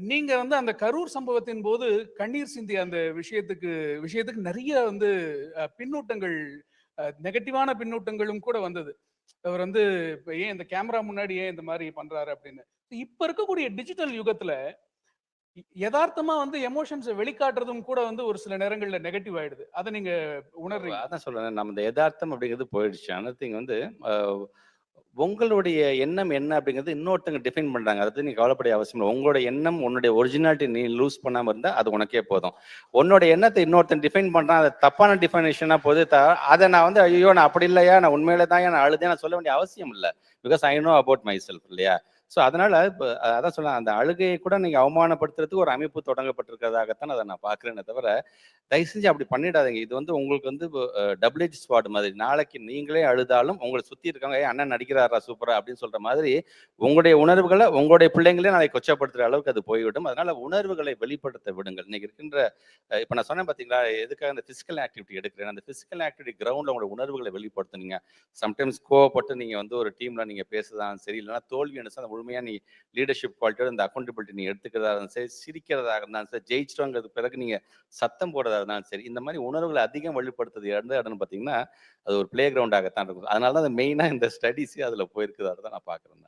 நீங்க வந்து அந்த கரூர் சம்பவத்தின் போது கண்ணீர் சிந்திய அந்த விஷயத்துக்கு விஷயத்துக்கு நிறைய வந்து பின்னூட்டங்கள் நெகட்டிவான பின்னூட்டங்களும் கூட வந்தது. அவர் வந்து இப்ப ஏன் இந்த கேமரா முன்னாடி ஏன் இந்த மாதிரி பண்றாரு அப்படின்னு. இப்ப இருக்கக்கூடிய டிஜிட்டல் யுகத்துல யதார்த்தமா வந்து எமோஷன்ஸை வெளிக்காட்டுறதும் கூட வந்து ஒரு சில நேரங்கள்ல நெகட்டிவ் ஆயிடுது. அதை நீங்க உணர்றீங்க? அதான் சொல்றேன். நம்ம இந்த யதார்த்தம் அப்படிங்கிறது போயிடுச்சு. அனைத்தையும் வந்து உங்களுடைய எண்ணம் என்ன அப்படிங்கிறது இன்னொருத்தங்க டிஃபைன் பண்றாங்க. அதை பத்தி நீ கவலைப்பட அவசியம் இல்லை. உங்களோட எண்ணம் உன்னுடைய ஒரிஜினாலிட்டி நீ லூஸ் பண்ணாம இருந்தா அது உனக்கே போதும். உன்னோட எண்ணத்தை இன்னொருத்தன் டிஃபைன் பண்றான். அது தப்பான டிஃபைனேஷனா போது அதை நான் வந்து ஐயோ நான் அப்படி இல்லையா? நான் உண்மையில தான் நான் அழுதே நான் சொல்ல வேண்டிய அவசியம் இல்லை. Because I know about myself இல்லையா? ஸோ அதனால இப்போ அதான் சொல்ல அந்த அழுகையை கூட நீங்கள் அவமானப்படுத்துறதுக்கு ஒரு அமைப்பு தொடங்கப்பட்டிருக்கிறதாகத்தான் அதை நான் பார்க்கிறேனே தவிர தயவு செஞ்சு அப்படி பண்ணிடாதீங்க. இது வந்து உங்களுக்கு வந்து டபுள் ஏஜ் ஸ்வாட் மாதிரி. நாளைக்கு நீங்களே அழுதாலும் உங்களை சுத்தி இருக்காங்க "ஏய், அண்ணன் நடிக்கிறாரா சூப்பரா அப்படின்னு சொல்ற மாதிரி உங்களுடைய உணர்வுகளை உங்களுடைய பிள்ளைங்களே நாளைக்கு கொச்சப்படுத்துற அளவுக்கு அது போய்விடும். அதனால உணர்வுகளை வெளிப்படுத்த விடுங்கள். இன்னைக்கு இருக்கின்ற இப்போ இப்ப நான் சொன்னேன் பாத்தீங்களா எதுக்காக அந்த பிசிக்கல் ஆக்டிவிட்டி எடுக்கிறேன்? அந்த பிசிக்கல் ஆக்டிவிட்டி கிரவுண்ட்ல உங்களோட உணர்வுகளை வெளிப்படுத்துனீங்க. சம்டைம்ஸ் கோவப்பட்டு நீங்க வந்து ஒரு டீம்ல நீங்க பேசுதான் சரி இல்லைன்னா தோல்வி அனுசா அந்த முழுமையா நீ லீடர்ஷிப் குவாலிட்டியோட இந்த அக்கௌண்டபிலிட்டி நீ எடுத்துக்கிறதா இருந்தாலும் சரி சிரிக்கிறதாக இருந்தாலும் சரி ஜெயிச்சிட்டோங்கிறது பிறகு நீங்க சத்தம் போடுறதா இருந்தாலும் சரி இந்த மாதிரி உணர்வுகளை அதிகம் வெளிப்படுத்துறது இடம் இடம்னு பார்த்தீங்கன்னா அது ஒரு பிளே கிரவுண்டாகத்தான் இருக்கும். அதனால தான் மெயினாக இந்த ஸ்டடீஸே அதில் போயிருக்குதா. தான் நான் பார்க்குறேன்